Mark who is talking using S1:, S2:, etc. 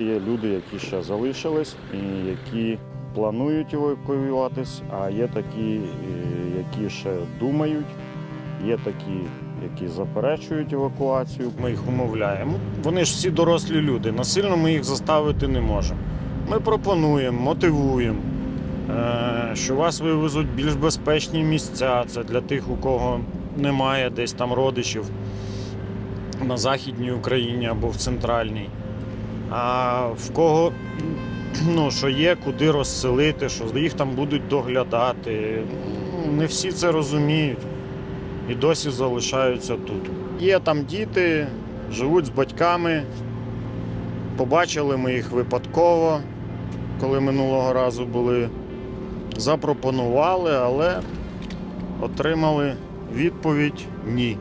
S1: Є люди, які ще залишились і які планують евакуюватись, а є такі, е, які ще думають, є такі, які заперечують евакуацію. Ми їх умовляємо. Вони ж всі дорослі люди. Насильно ми їх заставити не можемо. Ми пропонуємо, мотивуємо, е, що вас вивезуть більш безпечні місця. Це для тих, у кого немає десь там родичів на Західній Україні або в центральній. А в кого ну, що є, куди розселити, що їх там будуть доглядати. Ну, Не всі це розуміють і досі залишаються тут. Є там діти, живуть з батьками. Побачили ми їх випадково, коли минулого разу були. Запропонували, але отримали відповідь ні.